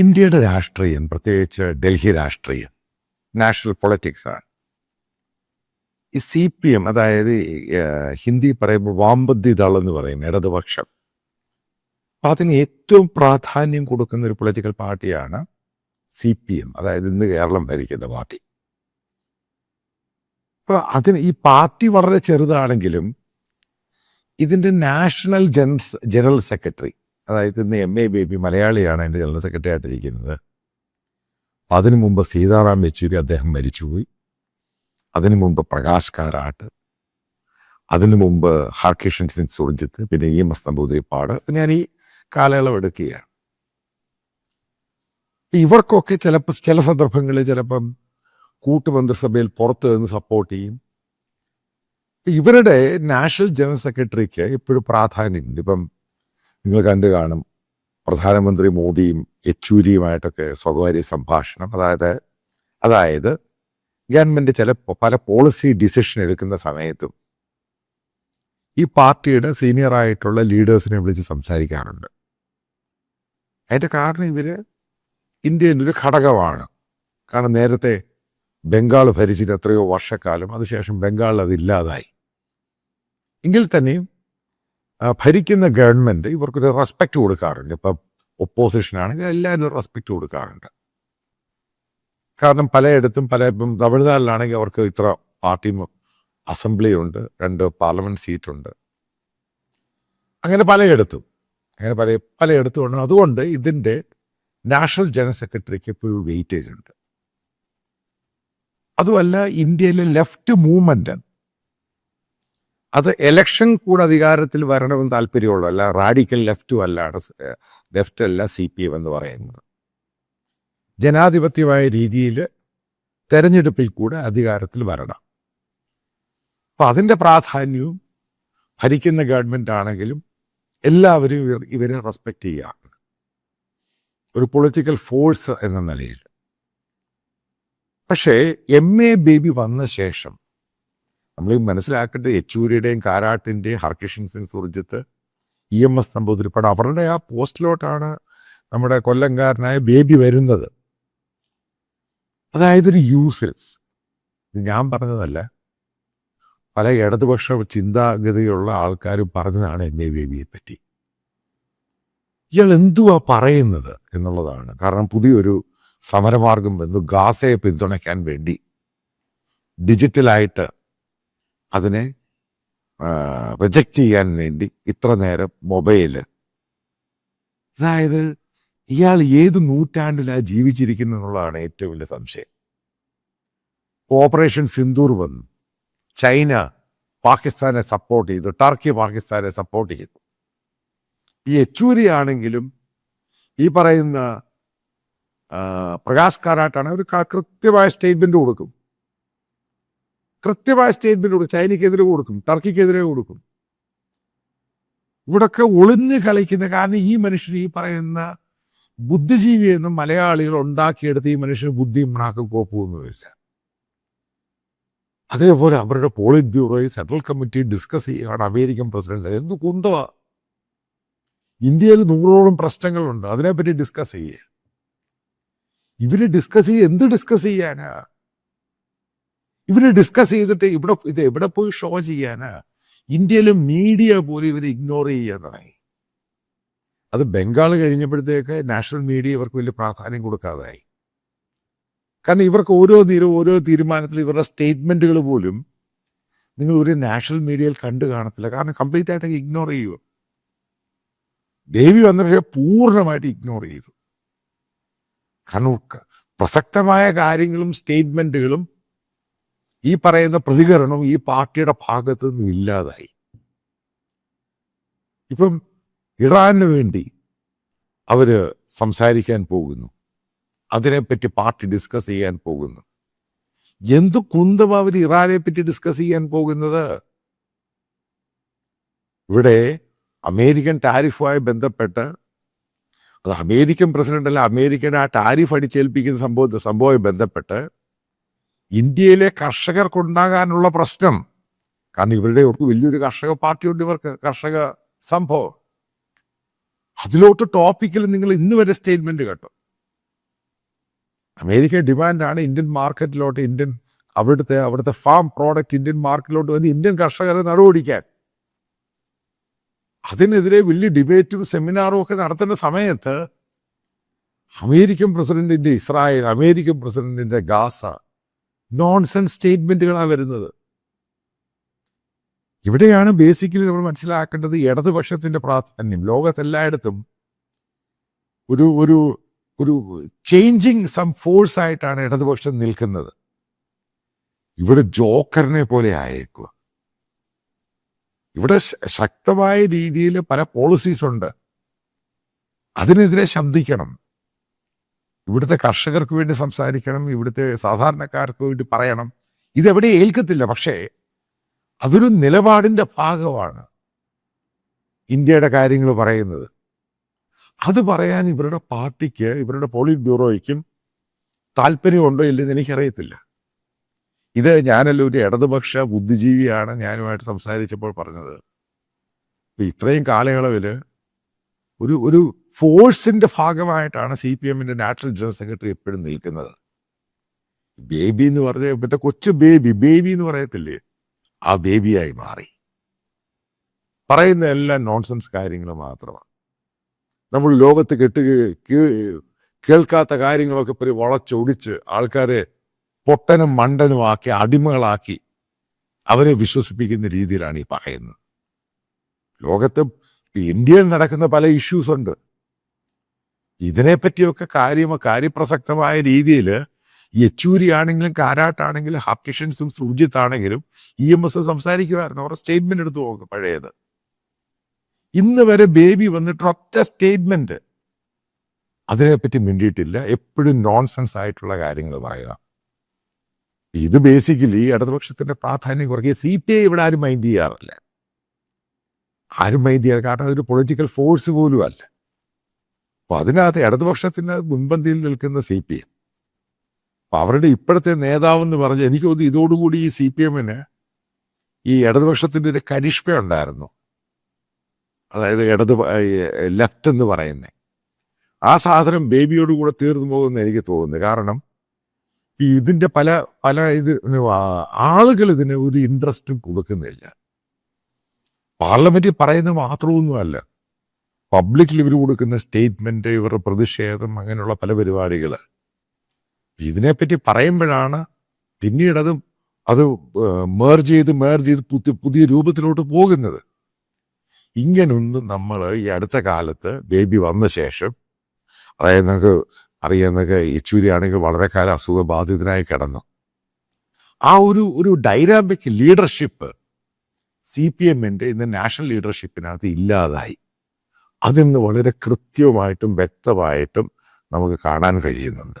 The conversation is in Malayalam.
ഇന്ത്യയുടെ രാഷ്ട്രീയം പ്രത്യേകിച്ച് ഡൽഹി രാഷ്ട്രീയം നാഷണൽ പൊളിറ്റിക്സാണ് ഈ സി പി എം അതായത് ഹിന്ദി പറയുമ്പോൾ വാമ്പതി ദൾ എന്ന് പറയും ഇടതുപക്ഷം അപ്പം അതിന് ഏറ്റവും പ്രാധാന്യം കൊടുക്കുന്ന ഒരു പൊളിറ്റിക്കൽ പാർട്ടിയാണ് സി പി എം അതായത് ഇന്ന് കേരളം ഭരിക്കുന്ന പാർട്ടി. അപ്പോൾ അതിന് ഈ പാർട്ടി വളരെ ചെറുതാണെങ്കിലും ഇതിന്റെ നാഷണൽ ജനറൽ സെക്രട്ടറി അതായത് ഇന്ന് എം എ ബേബി മലയാളിയാണ് എന്റെ ജനറൽ സെക്രട്ടറി ആയിട്ടിരിക്കുന്നത്. അതിനു മുമ്പ് സീതാറാം യെച്ചൂരി അദ്ദേഹം മരിച്ചുപോയി. അതിനു മുമ്പ് പ്രകാശ് കാരാട്ട്. അതിനു മുമ്പ് ഹർകിഷൻ സിംഗ് സുർജിത്ത്. പിന്നെ ഇ എം എസ് നമ്പൂതിരിപ്പാട്. ഞാൻ ഈ കാലയളവ് എടുക്കുകയാണ്. ഇവർക്കൊക്കെ ചിലപ്പോൾ ചില സന്ദർഭങ്ങളിൽ ചിലപ്പം കൂട്ടുമന്ത്രിസഭയിൽ പുറത്ത് നിന്ന് സപ്പോർട്ട് ചെയ്യും. ഇവരുടെ നാഷണൽ ജനറൽ സെക്രട്ടറിക്ക് എപ്പോഴും പ്രാധാന്യമുണ്ട്. ഇപ്പം നിങ്ങൾ കണ്ടു കാണും. പ്രധാനമന്ത്രി മോദിയും യെച്ചൂരിയുമായിട്ടൊക്കെ സ്വകാര്യ സംഭാഷണം. അതായത് അതായത് ഗവൺമെന്റ് ചില പല പോളിസി ഡിസിഷൻ എടുക്കുന്ന സമയത്തും ഈ പാർട്ടിയുടെ സീനിയർ ആയിട്ടുള്ള ലീഡേഴ്സിനെ വിളിച്ച് സംസാരിക്കാറുണ്ട്. അതിന്റെ കാരണം ഇവർ ഇന്ത്യയിൽ ഒരു ഘടകമാണ്. കാരണം നേരത്തെ ബംഗാൾ ഭരിച്ചിട്ട് എത്രയോ വർഷക്കാലം അതിനുശേഷം ബംഗാളിൽ അതില്ലാതായി എങ്കിൽ തന്നെയും ഭരിക്കുന്ന ഗവൺമെന്റ് ഇവർക്കൊരു റെസ്പെക്ട് കൊടുക്കാറുണ്ട്. ഇപ്പം ഒപ്പോസിഷൻ ആണെങ്കിൽ എല്ലാവരും റെസ്പെക്ട് കൊടുക്കാറുണ്ട്. കാരണം പലയിടത്തും പല ഇപ്പം തമിഴ്നാട്ടിലാണെങ്കിൽ അവർക്ക് ഇത്ര പാർട്ടി അസംബ്ലി ഉണ്ട് രണ്ട് പാർലമെന്റ് സീറ്റുണ്ട് അങ്ങനെ പലയിടത്തും. അങ്ങനെ പല പലയിടത്തും ഉണ്ട്. അതുകൊണ്ട് ഇതിന്റെ നാഷണൽ ജനറൽ സെക്രട്ടറിക്ക് ഒരു വെയിറ്റേജ് ഉണ്ട്. അതുമല്ല ഇന്ത്യയിലെ ലെഫ്റ്റ് മൂവ്മെന്റ് അത് എലക്ഷൻ കൂടെ അധികാരത്തിൽ വരണമെന്ന് താല്പര്യമുള്ളൂ. അല്ല റാഡിക്കൽ ലെഫ്റ്റും അല്ലാണ് ലെഫ്റ്റ് അല്ല സി പി എം എന്ന് പറയുന്നത്. ജനാധിപത്യമായ രീതിയിൽ തെരഞ്ഞെടുപ്പിൽ കൂടെ അധികാരത്തിൽ വരണം. അപ്പം അതിന്റെ പ്രാധാന്യവും ഭരിക്കുന്ന ഗവൺമെന്റ് ആണെങ്കിലും എല്ലാവരും ഇവരെ റെസ്പെക്റ്റ് ചെയ്യുകയാണ് ഒരു പൊളിറ്റിക്കൽ ഫോഴ്സ് എന്ന നിലയിൽ. പക്ഷേ എം എ ബേബി വന്ന ശേഷം നമ്മൾ മനസ്സിലാക്കേണ്ടത് യെച്ചൂരിയുടെയും കാരാട്ടിന്റെയും Harkishan Singh Surjeet E M S Namboodiripad അവരുടെ ആ പോസ്റ്റിലോട്ടാണ് നമ്മുടെ കൊല്ലംകാരനായ ബേബി വരുന്നത്. അതായത് ഒരു യൂസ്ലെസ് ഞാൻ പറഞ്ഞതല്ല. പല ഇടതുപക്ഷ ചിന്താഗതിയുള്ള ആൾക്കാരും പറഞ്ഞതാണ് എം എ ബേബിയെ പറ്റി. ഇയാൾ എന്തുവാ പറയുന്നത് എന്നുള്ളതാണ്. കാരണം പുതിയൊരു സമരമാർഗം വന്നു. ഗാസയെ പിന്തുണയ്ക്കാൻ വേണ്ടി. ഡിജിറ്റലായിട്ട് അതിനെ റിജക്റ്റ് ചെയ്യാൻ വേണ്ടി ഇത്ര നേരം മൊബൈൽ അതായത് ഇയാൾ ഏത് നൂറ്റാണ്ടിലാണ് ജീവിച്ചിരിക്കുന്നു എന്നുള്ളതാണ് ഏറ്റവും വലിയ സംശയം. ഓപ്പറേഷൻ സിന്ദൂർ വന്നു. ചൈന പാകിസ്ഥാനെ സപ്പോർട്ട് ചെയ്തു. ടർക്കി പാകിസ്ഥാനെ സപ്പോർട്ട് ചെയ്തു. ഈ യെച്ചൂരി ആണെങ്കിലും ഈ പറയുന്ന പ്രകാശ് കാരാട്ടാണ് ഒരു കൃത്യമായ സ്റ്റേറ്റ്മെന്റ് കൊടുക്കും. കൃത്യമായ സ്റ്റേറ്റ്മെന്റ് കൊടുക്കും. ചൈനയ്ക്കെതിരെ കൊടുക്കും. ടർക്കിക്കെതിരെ കൊടുക്കും. ഇവിടൊക്കെ ഒളിഞ്ഞു കളിക്കുന്ന കാരണം ഈ മനുഷ്യൻ ഈ പറയുന്ന ബുദ്ധിജീവി ബുദ്ധിജീവിയെന്നും മലയാളികൾ ഉണ്ടാക്കിയെടുത്ത് ഈ മനുഷ്യന് ബുദ്ധി മണാക്കും കോപ്പൊന്നുമില്ല അതേപോലെ അവരുടെ പോളിറ്റ് ബ്യൂറോയിൽ സെൻട്രൽ കമ്മിറ്റി ഡിസ്കസ് ചെയ്യുകയാണ് അമേരിക്കൻ പ്രസിഡന്റ്. എന്ത് കുന്തവാ. ഇന്ത്യയിൽ നൂറോളം പ്രശ്നങ്ങളുണ്ട്. അതിനെപ്പറ്റി ഡിസ്കസ് ചെയ്യുക ഇവർ ഡിസ്കസ് ചെയ്യുക എന്ത് ഡിസ്കസ് ചെയ്യാനാ? ഇവർ ഡിസ്കസ് ചെയ്തിട്ട് ഇവിടെ ഇത് എവിടെ പോയി ഷോ ചെയ്യാനാ? ഇന്ത്യയിലും മീഡിയ പോലും ഇവർ ഇഗ്നോർ ചെയ്യാൻ തുടങ്ങി. അത് ബംഗാൾ കഴിഞ്ഞപ്പോഴത്തേക്ക് നാഷണൽ മീഡിയ ഇവർക്ക് വലിയ പ്രാധാന്യം കൊടുക്കാതായി. കാരണം ഇവർക്ക് ഓരോ നീരും ഓരോ തീരുമാനത്തിൽ ഇവരുടെ സ്റ്റേറ്റ്മെന്റുകൾ പോലും നിങ്ങൾ ഒരു നാഷണൽ മീഡിയയിൽ കണ്ടു കാണത്തില്ല. കാരണം കംപ്ലീറ്റ് ആയിട്ട് ഇഗ്നോർ ചെയ്യുക. ദേവി വന്ന പക്ഷേ പൂർണമായിട്ട് ഇഗ്നോർ ചെയ്തു. കാരണം പ്രസക്തമായ കാര്യങ്ങളും സ്റ്റേറ്റ്മെന്റുകളും ഈ പറയുന്ന പ്രതികരണം ഈ പാർട്ടിയുടെ ഭാഗത്തു നിന്നും ഇല്ലാതായി. ഇപ്പം ഇറാനു വേണ്ടി അവർ സംസാരിക്കാൻ പോകുന്നു. അതിനെപ്പറ്റി പാർട്ടി ഡിസ്കസ് ചെയ്യാൻ പോകുന്നു. എന്തുകൊണ്ടും അവർ ഇറാനെ പറ്റി ഡിസ്കസ് ചെയ്യാൻ പോകുന്നത്? ഇവിടെ അമേരിക്കൻ ടാരിഫുമായി ബന്ധപ്പെട്ട് അത് അമേരിക്കൻ പ്രസിഡന്റ് അല്ല അമേരിക്കൻ ആ ടാരിഫ് അടിച്ചേൽപ്പിക്കുന്ന സംഭവ സംഭവമായി ബന്ധപ്പെട്ട് ഇന്ത്യയിലെ കർഷകർക്കുണ്ടാകാനുള്ള പ്രശ്നം. കാരണം ഇവരുടെ ഇവർക്ക് വലിയൊരു കർഷക പാർട്ടിയുണ്ട് ഇവർക്ക് കർഷക സംഭവം. അതിലോട്ട് ടോപ്പിക്കിൽ നിങ്ങൾ ഇന്ന് വരെ സ്റ്റേറ്റ്മെന്റ് കേട്ടോ. അമേരിക്ക ഡിമാൻഡാണ് ഇന്ത്യൻ മാർക്കറ്റിലോട്ട് ഇന്ത്യൻ അവിടുത്തെ അവിടുത്തെ ഫാം പ്രോഡക്റ്റ് ഇന്ത്യൻ മാർക്കറ്റിലോട്ട് വന്ന് ഇന്ത്യൻ കർഷകരെ നടപടിക്കാൻ. അതിനെതിരെ വലിയ ഡിബേറ്റും സെമിനാറും ഒക്കെ നടത്തേണ്ട സമയത്ത് അമേരിക്കൻ പ്രസിഡന്റിന്റെ ഇസ്രായേൽ അമേരിക്കൻ പ്രസിഡന്റിന്റെ ഗാസ നോൺസെൻസ് സ്റ്റേറ്റ്മെന്റുകളാണ് വരുന്നത്. ഇവിടെയാണ് ബേസിക്കലി നമ്മൾ മനസ്സിലാക്കേണ്ടത് ഇടതുപക്ഷത്തിന്റെ പ്രാധാന്യം. ലോകത്തെല്ലായിടത്തും ഒരു ഒരു ഒരു ചേഞ്ചിങ് സം ഫോഴ്സ് ആയിട്ടാണ് ഇടതുപക്ഷം നിൽക്കുന്നത്. ഇവിടെ ജോക്കറിനെ പോലെ ആയേക്കുക. ഇവിടെ ശക്തമായ രീതിയിൽ പല പോളിസീസ് ഉണ്ട്. അതിനെതിരെ ശബ്ദിക്കണം. ഇവിടുത്തെ കർഷകർക്ക് വേണ്ടി സംസാരിക്കണം ഇവിടുത്തെ സാധാരണക്കാർക്ക് വേണ്ടി പറയണം. ഇതെവിടെ ഏൽക്കത്തില്ല. പക്ഷേ അതൊരു നിലപാടിന്റെ ഭാഗമാണ് ഇന്ത്യയുടെ കാര്യങ്ങൾ പറയുന്നത്. അത് പറയാൻ ഇവരുടെ പാർട്ടിക്ക് ഇവരുടെ പോളിറ്റ് ബ്യൂറോയ്ക്കും താല്പര്യമുണ്ടോ ഇല്ലെന്ന് എനിക്കറിയത്തില്ല. ഇത് ഞാനല്ല ഒരു ഇടതുപക്ഷ ബുദ്ധിജീവിയാണ് ഞാനുമായിട്ട് സംസാരിച്ചപ്പോൾ പറഞ്ഞത്. ഇത്രയും കാലയളവിൽ ഒരു ഒരു ഫോഴ്സിന്റെ ഭാഗമായിട്ടാണ് സി പി എമ്മിന്റെ നാഷണൽ ജനറൽ സെക്രട്ടറി എപ്പോഴും നിൽക്കുന്നത്. ബേബി എന്ന് പറഞ്ഞ ഇപ്പോഴത്തെ കൊച്ചു ബേബി ബേബി എന്ന് പറയത്തില്ലേ? ആ ബേബിയായി മാറി. പറയുന്ന എല്ലാം നോൺസെൻസ് കാര്യങ്ങൾ മാത്രമാണ്. നമ്മൾ ലോകത്ത് കെട്ട് കേൾക്കാത്ത കാര്യങ്ങളൊക്കെ ഇപ്പോൾ വളച്ചൊടിച്ച് ആൾക്കാരെ പൊട്ടനും മണ്ടനുമാക്കി അടിമകളാക്കി അവരെ വിശ്വസിപ്പിക്കുന്ന രീതിയിലാണ് ഈ പറയുന്നത്. ലോകത്ത് ഇന്ത്യയിൽ നടക്കുന്ന പല ഇഷ്യൂസ് ഉണ്ട്. ഇതിനെപ്പറ്റിയൊക്കെ കാര്യമ കാര്യപ്രസക്തമായ രീതിയിൽ യെച്ചൂരി ആണെങ്കിലും കാരാട്ടാണെങ്കിലും ഹാപ്കിഷൻസും സുർജിത്ത് ആണെങ്കിലും ഇ എം എസ് സംസാരിക്കുമായിരുന്നു. അവരുടെ സ്റ്റേറ്റ്മെന്റ് എടുത്തു പോകും പഴയത്. ഇന്ന് വരെ ബേബി വന്നിട്ട് ഒറ്റ സ്റ്റേറ്റ്മെന്റ് അതിനെപ്പറ്റി മിണ്ടിയിട്ടില്ല. എപ്പോഴും നോൺസെൻസ് ആയിട്ടുള്ള കാര്യങ്ങൾ പറയുക. ഇത് ബേസിക്കലി ഇടതുപക്ഷത്തിന്റെ പ്രാധാന്യം കുറയ്ക്കുക. സി പി ഐ ഇവിടെ ആരും മൈൻഡ് ചെയ്യാറില്ല. ആരും മൈൻഡ് കാരണം അതൊരു പൊളിറ്റിക്കൽ ഫോഴ്സ് പോലും അല്ല. അപ്പൊ അതിനകത്ത് ഇടതുപക്ഷത്തിന് മുൻപന്തിയിൽ നിൽക്കുന്ന സി പി എം അപ്പൊ അവരുടെ ഇപ്പോഴത്തെ നേതാവെന്ന് പറഞ്ഞ് എനിക്ക് തോന്നുന്നു ഇതോടുകൂടി ഈ സി പി എമ്മിന് ഈ ഇടതുപക്ഷത്തിന്റെ ഒരു കരിഷ്മ ഉണ്ടായിരുന്നു. അതായത് ഇടതു ലെഫ്റ്റ് എന്ന് പറയുന്നത് ആ സാധനം ബേബിയോട് കൂടെ തീർന്നു പോകുമെന്ന് എനിക്ക് തോന്നുന്നു. കാരണം ഈ ഇതിന്റെ പല പല ഇത് ആളുകൾ ഇതിന് ഒരു ഇൻട്രസ്റ്റും കൊടുക്കുന്നില്ല. പാർലമെന്റിൽ പറയുന്നത് മാത്രമൊന്നുമല്ല. പബ്ലിക്കിൽ ഇവർ കൊടുക്കുന്ന സ്റ്റേറ്റ്മെന്റ് ഇവരുടെ പ്രതിഷേധം അങ്ങനെയുള്ള പല പരിപാടികൾ ഇതിനെപ്പറ്റി പറയുമ്പോഴാണ് പിന്നീട് അത് അത് മേർജ് ചെയ്ത് മേർജ് ചെയ്ത് പുതിയ പുതിയ രൂപത്തിലോട്ട് പോകുന്നത്. ഇങ്ങനൊന്നും നമ്മൾ ഈ അടുത്ത കാലത്ത് ബേബി വന്ന ശേഷം അതായത് നമുക്ക് അറിയാവുന്നൊക്കെ യെച്ചൂരി ആണെങ്കിൽ വളരെ കാലം അസുഖബാധിതനായി കിടന്നു. ആ ഒരു ഒരു ഡൈനാമിക് ലീഡർഷിപ്പ് സി പി എമ്മിന്റെ ഇന്ന് നാഷണൽ ലീഡർഷിപ്പിനകത്ത് ഇല്ലാതായി. അതിന്ന് വളരെ കൃത്യമായിട്ടും വ്യക്തമായിട്ടും നമുക്ക് കാണാൻ കഴിയുന്നുണ്ട്.